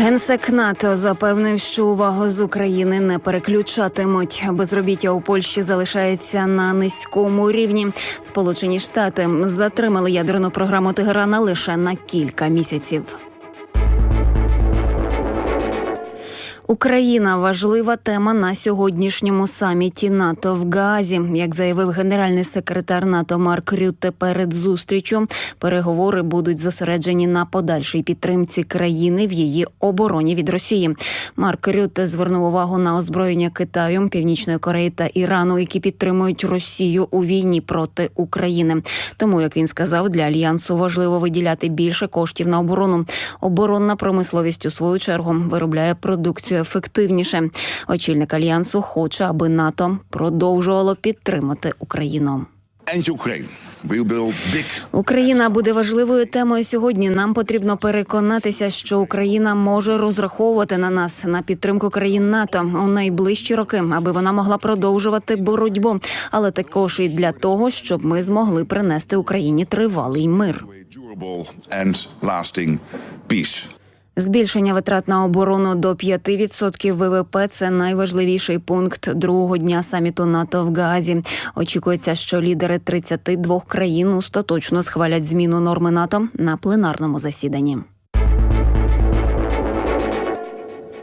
Генсек НАТО запевнив, що увагу з України не переключатимуть. Безробіття у Польщі залишається на низькому рівні. Сполучені Штати затримали ядерну програму Тегерана лише на кілька місяців. Україна важлива тема на сьогоднішньому саміті НАТО в Гаазі. Як заявив генеральний секретар НАТО Марк Рютте перед зустрічю, переговори будуть зосереджені на подальшій підтримці країни в її обороні від Росії. Марк Рютте звернув увагу на озброєння Китаю, Північної Кореї та Ірану, які підтримують Росію у війні проти України. Тому, як він сказав, для альянсу важливо виділяти більше коштів на оборону. Оборонна промисловість у свою чергу виробляє продукцію ефективніше. Очільник альянсу хоче, аби НАТО продовжувало підтримати Україну. Україна буде важливою темою сьогодні. Нам потрібно переконатися, що Україна може розраховувати на нас на підтримку країн НАТО у найближчі роки, аби вона могла продовжувати боротьбу, але також і для того, щоб ми змогли принести Україні тривалий мир. Збільшення витрат на оборону до 5% ВВП – це найважливіший пункт другого дня саміту НАТО в Гаазі. Очікується, що лідери 32 країн остаточно схвалять зміну норми НАТО на пленарному засіданні.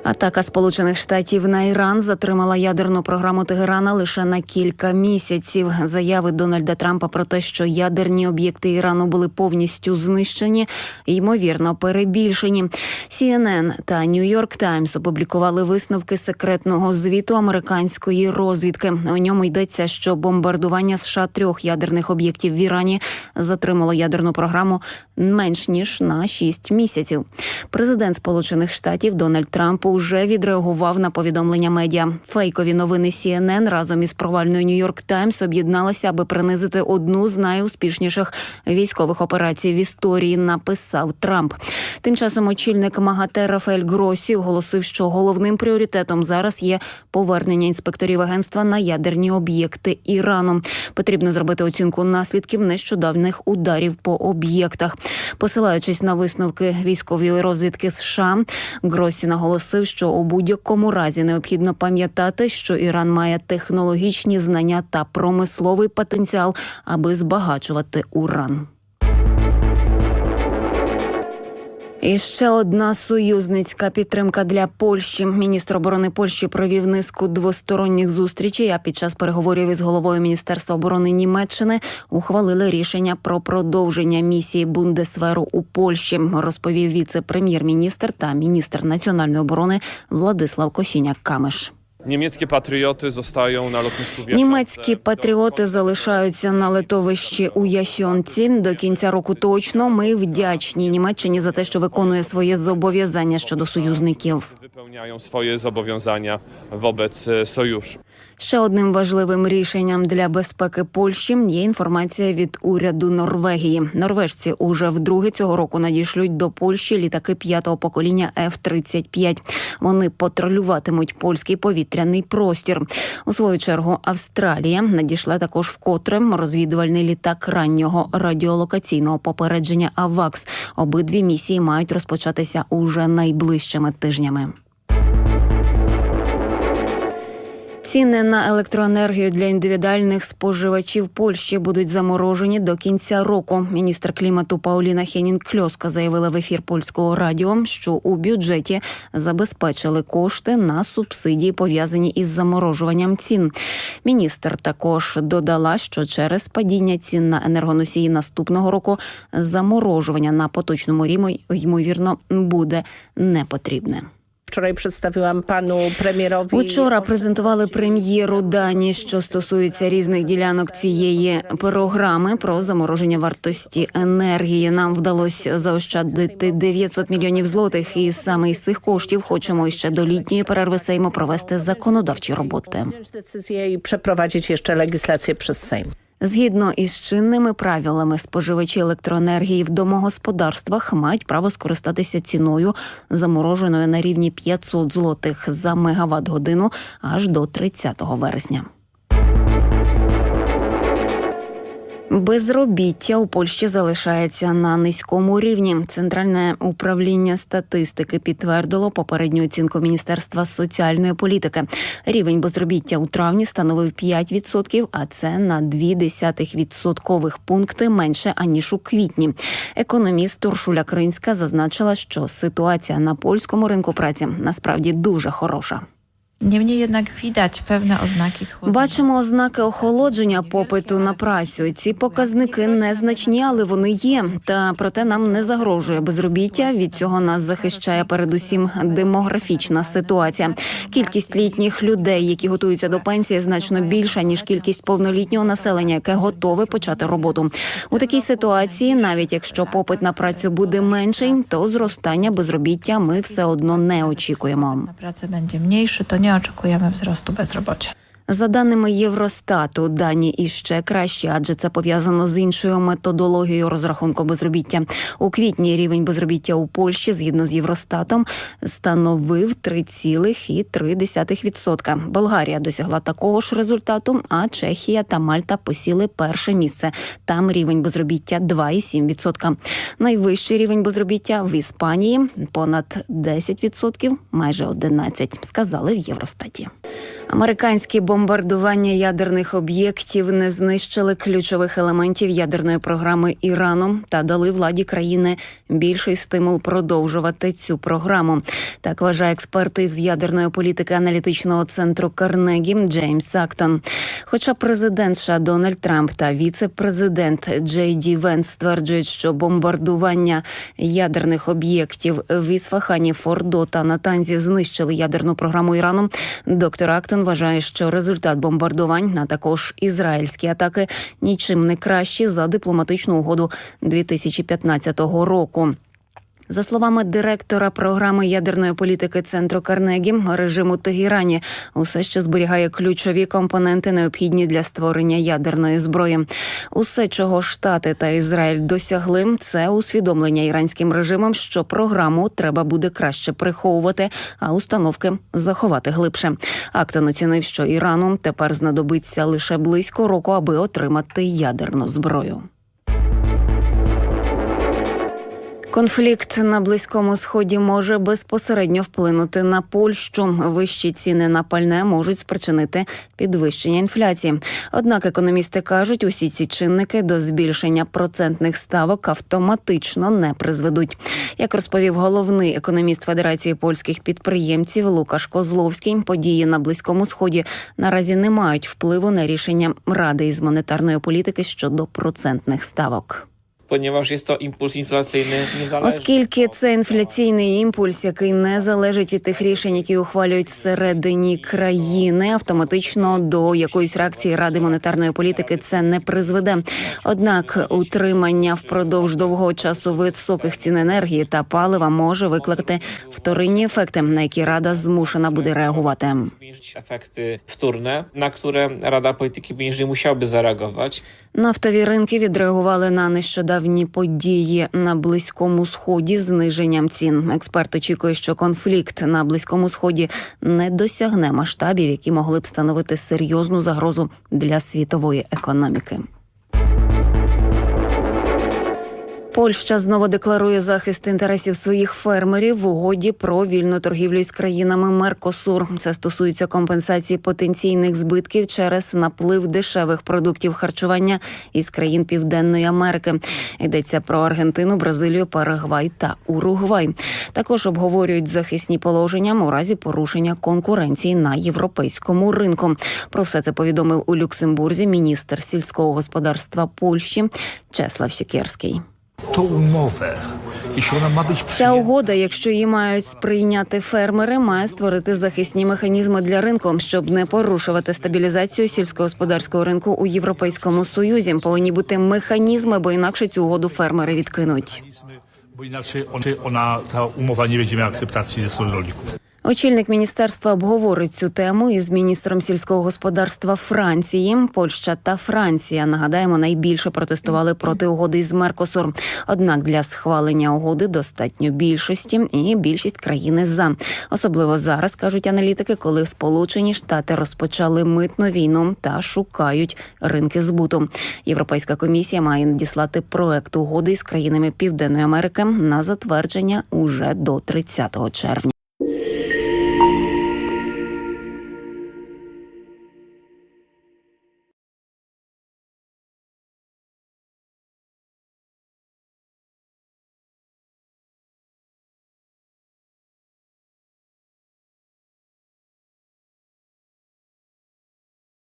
Атака Сполучених Штатів на Іран затримала ядерну програму Тегерана лише на кілька місяців. Заяви Дональда Трампа про те, що ядерні об'єкти Ірану були повністю знищені, ймовірно, перебільшені. CNN та New York Times опублікували висновки секретного звіту американської розвідки. У ньому йдеться, що бомбардування США трьох ядерних об'єктів в Ірані затримало ядерну програму менш ніж на 6 місяців. Президент Сполучених Штатів Дональд Трамп уже відреагував на повідомлення медіа. Фейкові новини CNN разом із провальною Нью-Йорк Таймс об'єдналися, аби принизити одну з найуспішніших військових операцій в історії. Написав Трамп. Тим часом очільник МАГАТЕ Рафаель Гросі оголосив, що головним пріоритетом зараз є повернення інспекторів агентства на ядерні об'єкти Ірану. Потрібно зробити оцінку наслідків нещодавних ударів по об'єктах. Посилаючись на висновки військової розвідки США, Гросі наголосив, що у будь-якому разі необхідно пам'ятати, що Іран має технологічні знання та промисловий потенціал, аби збагачувати уран. І ще одна союзницька підтримка для Польщі. Міністр оборони Польщі провів низку двосторонніх зустрічей. А під час переговорів із головою міністерства оборони Німеччини ухвалили рішення про продовження місії Бундесверу у Польщі. Розповів віце-прем'єр-міністр та міністр національної оборони Владислав Косіняк Камеш. Niemieckie патріоти зостають на lotnisku Німецькі патріоти залишаються на литовищі у Ясьонці до кінця року. Точно ми вдячні Німеччині за те, що виконує своє зобов'язання щодо союзників. Виповняють своє зобов'язання вобець e, sojuszu. Ще одним важливим рішенням для безпеки Польщі є інформація від уряду Норвегії. Норвежці уже вдруге цього року надішлють до Польщі літаки п'ятого покоління F-35. Вони патрулюватимуть польський повітряний простір. У свою чергу Австралія надійшла також вкотре розвідувальний літак раннього радіолокаційного попередження АВАКС. Обидві місії мають розпочатися уже найближчими тижнями. Ціни на електроенергію для індивідуальних споживачів Польщі будуть заморожені до кінця року. Міністр клімату Пауліна Хенін-Кльоска заявила в ефір польського радіо, що у бюджеті забезпечили кошти на субсидії, пов'язані із заморожуванням цін. Міністр також додала, що через падіння цін на енергоносії наступного року заморожування на поточному рівні ймовірно буде не потрібне. Wczoraj przedstawiłam panu premierowi. Учора презентували прем'єру дані, що стосуються різних ділянок цієї програми про замороження вартості енергії. Нам вдалося заощадити 900 мільйонів злотих, і саме із цих коштів хочемо ще до літньої перерви Сейму провести законодавчі роботи. I przeprowadzić jeszcze legislację przez Sejm. Згідно із чинними правилами, споживачі електроенергії в домогосподарствах мають право скористатися ціною, замороженою на рівні 500 злотих за мегаватт годину аж до 30 вересня. Безробіття у Польщі залишається на низькому рівні. Центральне управління статистики підтвердило попередню оцінку Міністерства соціальної політики. Рівень безробіття у травні становив 5%, а це на 0,2 відсоткових пункти менше аніж у квітні. Економіст Уршуля Кринська зазначила, що ситуація на польському ринку праці насправді дуже хороша. Niemniej jednak widać pewne oznaki schłodzenia. Бачимо ознаки охолодження попиту на працю. Ці показники незначні, але вони є. Та проте нам не загрожує безробіття. Від цього нас захищає передусім демографічна ситуація. Кількість літніх людей, які готуються до пенсії, значно більша ніж кількість повнолітнього населення, яке готове почати роботу. У такій ситуації, навіть якщо попит на працю буде менший, то зростання безробіття ми все одно не очікуємо. Pracę będzie mniejszy, to nie oczekujemy wzrostu bezrobocia. За даними Євростату, дані іще кращі, адже це пов'язано з іншою методологією розрахунку безробіття. У квітні рівень безробіття у Польщі, згідно з Євростатом, становив 3,3%. Болгарія досягла такого ж результату. А Чехія та Мальта посіли перше місце. Там рівень безробіття 2,7%. Найвищий рівень безробіття в Іспанії понад 10%, майже 11%, сказали в Євростаті. Американські бомбардування ядерних об'єктів не знищили ключових елементів ядерної програми Ірану та дали владі країни більший стимул продовжувати цю програму. Так вважає експерт із ядерної політики аналітичного центру Карнегі Джеймс Сактон. Хоча президент США Дональд Трамп та віце-президент Джей Ді Венс стверджують, що бомбардування ядерних об'єктів в Ісфахані, Фордо та Натанзі знищили ядерну програму Ірану. Доктор Актон вважає, що результат бомбардувань, на також ізраїльські атаки нічим не кращі за дипломатичну угоду 2015 року. За словами директора програми ядерної політики центру Карнегі, режим у Тегірані усе ще зберігає ключові компоненти, необхідні для створення ядерної зброї. Усе, чого Штати та Ізраїль досягли, це усвідомлення іранським режимом, що програму треба буде краще приховувати, а установки заховати глибше. Актон оцінив, що Ірану тепер знадобиться лише близько року, аби отримати ядерну зброю. Конфлікт на близькому сході може безпосередньо вплинути на Польщу. Вищі ціни на пальне можуть спричинити підвищення інфляції. Однак економісти кажуть, усі ці чинники до збільшення процентних ставок автоматично не призведуть. Як розповів головний економіст Федерації польських підприємців Лукаш Козловський, події на близькому сході наразі не мають впливу на рішення ради із монетарної політики щодо процентних ставок. Оскільки це інфляційний імпульс, який не залежить від тих рішень, які ухвалюють всередині країни, автоматично до якоїсь реакції ради монетарної політики це не призведе. Однак утримання впродовж довгого часу високих цін енергії та палива може викликати вторинні ефекти, на які рада змушена буде реагувати. Obniżyć efekty wtórne, na które Rada Polityki Pieniężnej musiałaby zareagować. Нафтові ринки відреагували на нещодавні події на близькому сході зниженням цін. Експерт очікує, що конфлікт на близькому сході не досягне масштабів, які могли б становити серйозну загрозу для світової економіки. Польща знову декларує захист інтересів своїх фермерів в угоді про вільну торгівлю з країнами Меркосур. Це стосується компенсації потенційних збитків через наплив дешевих продуктів харчування із країн Південної Америки. Йдеться про Аргентину, Бразилію, Парагвай та Уругвай. Також обговорюють захисні положення у разі порушення конкуренції на європейському ринку. Про все це повідомив у Люксембурзі міністр сільського господарства Польщі Чеслав Сікерський. Tą umowę, jeśli ona ma być Ця угода, якщо її мають сприйняти фермери, має створити захисні механізми для ринку, щоб не порушувати стабілізацію сільськогосподарського ринку у європейському союзі. Повинні бути механізми, бо інакше цю угоду фермери відкинуть. on- ona, ta umowa nie będzie miała akceptacji ze strony rolników. Очільник міністерства обговорить цю тему із міністром сільського господарства Франції. Польща та Франція нагадаємо найбільше протестували проти угоди з Меркосур. Однак для схвалення угоди достатньо більшості, і більшість країни за особливо зараз кажуть аналітики, коли Сполучені Штати розпочали митну війну та шукають ринки збуту. Європейська комісія має надіслати проект угоди з країнами Південної Америки на затвердження уже до 30 червня.